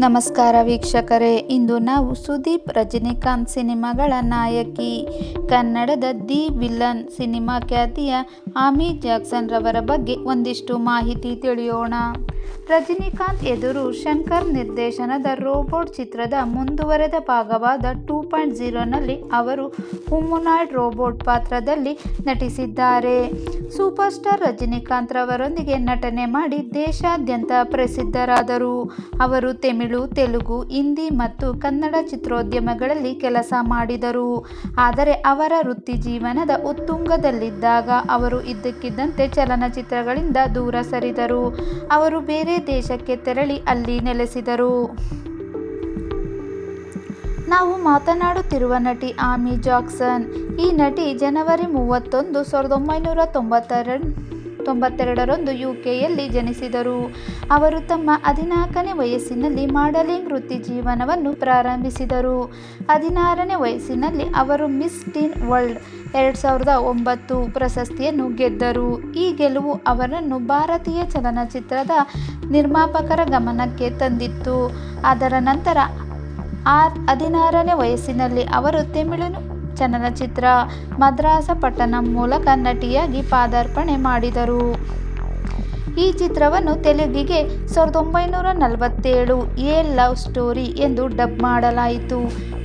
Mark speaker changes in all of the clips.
Speaker 1: ನಮಸ್ಕಾರ ವೀಕ್ಷಕರೇ. ಇಂದು ನಾವು ಸುದೀಪ್ ರಜನಿಕಾಂತ್ ಸಿನಿಮಾಗಳ ನಾಯಕಿ, ಕನ್ನಡದ ದಿ ವಿಲನ್ ಸಿನಿಮಾ ಖ್ಯಾತಿಯ ಆಮಿ ಜಾಕ್ಸನ್ ರವರ ಬಗ್ಗೆ ಒಂದಿಷ್ಟು ಮಾಹಿತಿ ತಿಳಿಯೋಣ. ರಜನಿಕಾಂತ್ ಎದುರು ಶಂಕರ್ ನಿರ್ದೇಶನದ ರೋಬೋಟ್ ಚಿತ್ರದ ಮುಂದುವರೆದ ಭಾಗವಾದ ಟೂ ಪಾಯಿಂಟ್ ಜೀರೋನಲ್ಲಿ ಅವರು ಹುಮುನಾಯ್ಡ್ ರೋಬೋಟ್ ಪಾತ್ರದಲ್ಲಿ ನಟಿಸಿದ್ದಾರೆ. ಸೂಪರ್ ಸ್ಟಾರ್ ರಜನಿಕಾಂತ್ ರವರೊಂದಿಗೆ ನಟನೆ ಮಾಡಿ ದೇಶಾದ್ಯಂತ ಪ್ರಸಿದ್ಧರಾದರು. ಅವರು ತಮಿಳು, ತೆಲುಗು, ಹಿಂದಿ ಮತ್ತು ಕನ್ನಡ ಚಿತ್ರೋದ್ಯಮಗಳಲ್ಲಿ ಕೆಲಸ ಮಾಡಿದರು. ಆದರೆ ಅವರ ವೃತ್ತಿ ಜೀವನದ ಉತ್ತುಂಗದಲ್ಲಿದ್ದಾಗ ಅವರು ಇದ್ದಕ್ಕಿದ್ದಂತೆ ಚಲನಚಿತ್ರಗಳಿಂದ ದೂರ ಸರಿದರು. ಅವರು ದೇಶಕ್ಕೆ ತೆರಳಿ ಅಲ್ಲಿ ನೆಲೆಸಿದರು. ನಾವು ಮಾತನಾಡುತ್ತಿರುವ ನಟಿ ಆಮಿ ಜಾಕ್ಸನ್. ಈ ನಟಿ ಜನವರಿ ಮೂವತ್ತೊಂದು, ಸಾವಿರದ ಒಂಬೈನೂರ ತೊಂಬತ್ತೆರಡು ತೊಂಬತ್ತೆರಡರಂದು ಯುಕೆಯಲ್ಲಿ ಜನಿಸಿದರು. ಅವರು ತಮ್ಮ ಹದಿನಾಲ್ಕನೇ ವಯಸ್ಸಿನಲ್ಲಿ ಮಾಡಲಿಂಗ್ ವೃತ್ತಿ ಜೀವನವನ್ನು ಪ್ರಾರಂಭಿಸಿದರು. ಹದಿನಾರನೇ ವಯಸ್ಸಿನಲ್ಲಿ ಅವರು ಮಿಸ್ ಟೀನ್ ವರ್ಲ್ಡ್ ಎರಡು ಸಾವಿರದ ಒಂಬತ್ತು ಪ್ರಶಸ್ತಿಯನ್ನು ಗೆದ್ದರು. ಈ ಗೆಲುವು ಅವರನ್ನು ಭಾರತೀಯ ಚಲನಚಿತ್ರದ ನಿರ್ಮಾಪಕರ ಗಮನಕ್ಕೆ ತಂದಿತ್ತು. ಅದರ ನಂತರ ಆರ್ ಹದಿನಾರನೇ ವಯಸ್ಸಿನಲ್ಲಿ ಅವರು ತಮಿಳು ಚಲನಚಿತ್ರ ಮದ್ರಾಸ ಪಟ್ಟಣಂ ಮೂಲಕ ನಟಿಯಾಗಿ ಪಾದಾರ್ಪಣೆ ಮಾಡಿದರು. ಈ ಚಿತ್ರವನ್ನು ತೆಲುಗಿಗೆ ಸಾವಿರದ ಒಂಬೈನೂರ ನಲವತ್ತೇಳು ಎ ಲವ್ ಸ್ಟೋರಿ ಎಂದು ಡಬ್ ಮಾಡಲಾಯಿತು.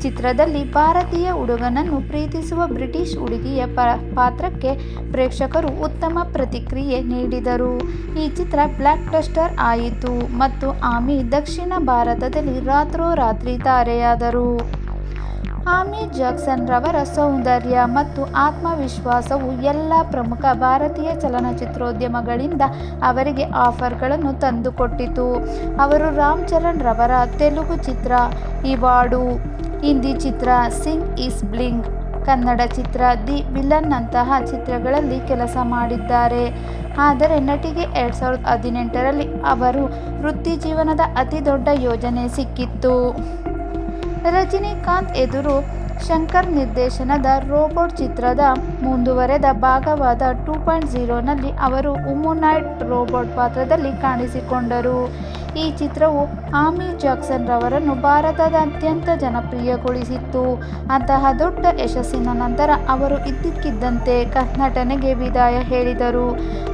Speaker 1: ಚಿತ್ರದಲ್ಲಿ ಭಾರತೀಯ ಹುಡುಗನನ್ನು ಪ್ರೀತಿಸುವ ಬ್ರಿಟಿಷ್ ಹುಡುಗಿಯ ಪಾತ್ರಕ್ಕೆ ಪ್ರೇಕ್ಷಕರು ಉತ್ತಮ ಪ್ರತಿಕ್ರಿಯೆ ನೀಡಿದರು. ಈ ಚಿತ್ರ ಬ್ಲ್ಯಾಕ್ ಟಸ್ಟರ್ ಆಯಿತು ಮತ್ತು ಆಮಿ ದಕ್ಷಿಣ ಭಾರತದಲ್ಲಿ ರಾತ್ರೋರಾತ್ರಿ ತಾರೆಯಾದರು. ಆಮಿ ಜಾಕ್ಸನ್ ರವರ ಸೌಂದರ್ಯ ಮತ್ತು ಆತ್ಮವಿಶ್ವಾಸವು ಎಲ್ಲ ಪ್ರಮುಖ ಭಾರತೀಯ ಚಲನಚಿತ್ರೋದ್ಯಮಗಳಿಂದ ಅವರಿಗೆ ಆಫರ್ಗಳನ್ನು ತಂದುಕೊಟ್ಟಿತು. ಅವರು ರಾಮ್ ಚರಣ್ ರವರ ತೆಲುಗು ಚಿತ್ರ ಇವಾಡು, ಹಿಂದಿ ಚಿತ್ರ ಸಿಂಗ್ ಇಸ್ ಬ್ಲಿಂಗ್, ಕನ್ನಡ ಚಿತ್ರ ದಿ ವಿಲನ್ನಂತಹ ಚಿತ್ರಗಳಲ್ಲಿ ಕೆಲಸ ಮಾಡಿದ್ದಾರೆ. ಆದರೆ ನಟಿಗೆ ಎರಡು ಸಾವಿರದ ಹದಿನೆಂಟರಲ್ಲಿ ಅವರು ವೃತ್ತಿ ಜೀವನದ ಅತಿ ದೊಡ್ಡ ಯೋಜನೆ ಸಿಕ್ಕಿತ್ತು. ರಜನಿಕಾಂತ್ ಎದುರು ಶಂಕರ್ ನಿರ್ದೇಶನದ ರೋಬೋಟ್ ಚಿತ್ರದ ಮುಂದುವರೆದ ಭಾಗವಾದ ಟೂ ಪಾಯಿಂಟ್ ಝೀರೋನಲ್ಲಿ ಅವರು ಉಮುನಾಯ್ಡ್ ರೋಬೋಟ್ ಪಾತ್ರದಲ್ಲಿ ಕಾಣಿಸಿಕೊಂಡರು. ಈ ಚಿತ್ರವು ಆಮಿ ಜಾಕ್ಸನ್ ರವರನ್ನು ಭಾರತದಾದ್ಯಂತ ಜನಪ್ರಿಯಗೊಳಿಸಿತ್ತು. ಅಂತಹ ದೊಡ್ಡ ಯಶಸ್ಸಿನ ನಂತರ ಅವರು ಇದ್ದಕ್ಕಿದ್ದಂತೆ ನಟನೆಗೆ ವಿದಾಯ ಹೇಳಿದರು.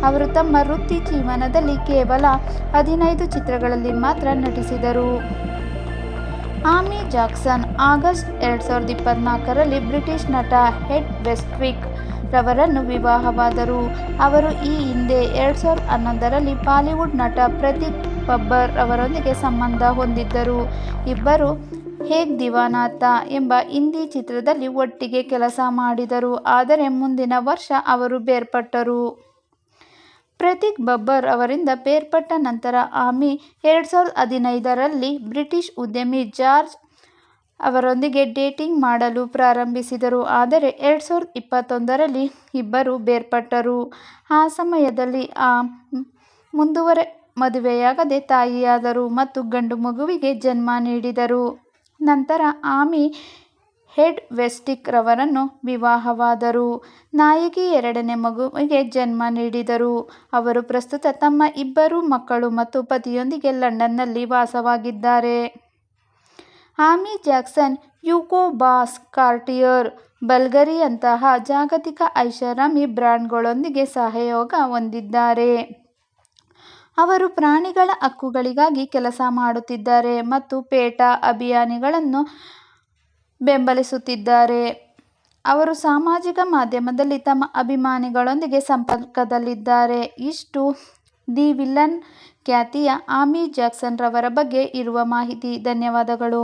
Speaker 1: ಅವರು ತಮ್ಮ ವೃತ್ತಿ ಜೀವನದಲ್ಲಿ ಕೇವಲ ಹದಿನೈದು ಚಿತ್ರಗಳಲ್ಲಿ ಮಾತ್ರ ನಟಿಸಿದರು. ಆಮಿ ಜಾಕ್ಸನ್ ಆಗಸ್ಟ್ ಎರಡು ಸಾವಿರದ ಇಪ್ಪತ್ನಾಲ್ಕರಲ್ಲಿ ಬ್ರಿಟಿಷ್ ನಟ ಹೆಡ್ ವೆಸ್ಟ್ವಿಕ್ ರವರನ್ನು ವಿವಾಹವಾದರು. ಅವರು ಈ ಹಿಂದೆ ಎರಡು ಸಾವಿರದ ಹನ್ನೊಂದರಲ್ಲಿ ಬಾಲಿವುಡ್ ನಟ ಪ್ರತೀಕ್ ಬಬ್ಬರ್ ಅವರೊಂದಿಗೆ ಸಂಬಂಧ ಹೊಂದಿದ್ದರು. ಇಬ್ಬರು ಹೇಗ್ ದಿವಾನಾಥ ಎಂಬ ಹಿಂದಿ ಚಿತ್ರದಲ್ಲಿ ಒಟ್ಟಿಗೆ ಕೆಲಸ ಮಾಡಿದರು, ಆದರೆ ಮುಂದಿನ ವರ್ಷ ಅವರು ಬೇರ್ಪಟ್ಟರು. ಪ್ರತೀಕ್ ಬಬ್ಬರ್ ಅವರಿಂದ ಬೇರ್ಪಟ್ಟ ನಂತರ ಆಮಿ ಎರಡು ಸಾವಿರದ ಹದಿನೈದರಲ್ಲಿ ಬ್ರಿಟಿಷ್ ಉದ್ಯಮಿ ಜಾರ್ಜ್ ಅವರೊಂದಿಗೆ ಡೇಟಿಂಗ್ ಮಾಡಲು ಪ್ರಾರಂಭಿಸಿದರು. ಆದರೆ ಎರಡು ಸಾವಿರದ ಇಪ್ಪತ್ತೊಂದರಲ್ಲಿ ಇಬ್ಬರು ಬೇರ್ಪಟ್ಟರು. ಆ ಸಮಯದಲ್ಲಿ ಆ ಮುಂದುವರೆ ಮದುವೆಯಾಗದೆ ತಾಯಿಯಾದರು ಮತ್ತು ಗಂಡು ಮಗುವಿಗೆ ಜನ್ಮ ನೀಡಿದರು. ನಂತರ ಆಮಿ ಹೆಡ್ ವೆಸ್ಟಿಕ್ ರವರನ್ನು ವಿವಾಹವಾದರು. ನಾಯಕಿ ಎರಡನೇ ಮಗುವಿಗೆ ಜನ್ಮ ನೀಡಿದರು. ಅವರು ಪ್ರಸ್ತುತ ತಮ್ಮ ಇಬ್ಬರು ಮಕ್ಕಳು ಮತ್ತು ಪತಿಯೊಂದಿಗೆ ಲಂಡನ್ನಲ್ಲಿ ವಾಸವಾಗಿದ್ದಾರೆ. ಆಮಿ ಜಾಕ್ಸನ್ ಯುಕೋ ಬಾಸ್ ಕಾರ್ಟಿಯರ್, ಬಲ್ಗರಿಯಂತಹ ಜಾಗತಿಕ ಐಷಾರಾಮಿ ಬ್ರ್ಯಾಂಡ್ಗಳೊಂದಿಗೆ ಸಹಯೋಗ ಹೊಂದಿದ್ದಾರೆ. ಅವರು ಪ್ರಾಣಿಗಳ ಹಕ್ಕುಗಳಿಗಾಗಿ ಕೆಲಸ ಮಾಡುತ್ತಿದ್ದಾರೆ ಮತ್ತು ಪೇಟಾ ಅಭಿಯಾನಗಳನ್ನು ಬೆಂಬಲಿಸುತ್ತಿದ್ದಾರೆ. ಅವರು ಸಾಮಾಜಿಕ ಮಾಧ್ಯಮದಲ್ಲಿ ತಮ್ಮ ಅಭಿಮಾನಿಗಳೊಂದಿಗೆ ಸಂಪರ್ಕದಲ್ಲಿದ್ದಾರೆ. ಇಷ್ಟು. ದಿ ವಿಲನ್ ಖ್ಯಾತಿಯ ಆಮಿ ಜಾಕ್ಸನ್ ರವರ ಬಗ್ಗೆ ಇರುವ ಮಾಹಿತಿ. ಧನ್ಯವಾದಗಳು.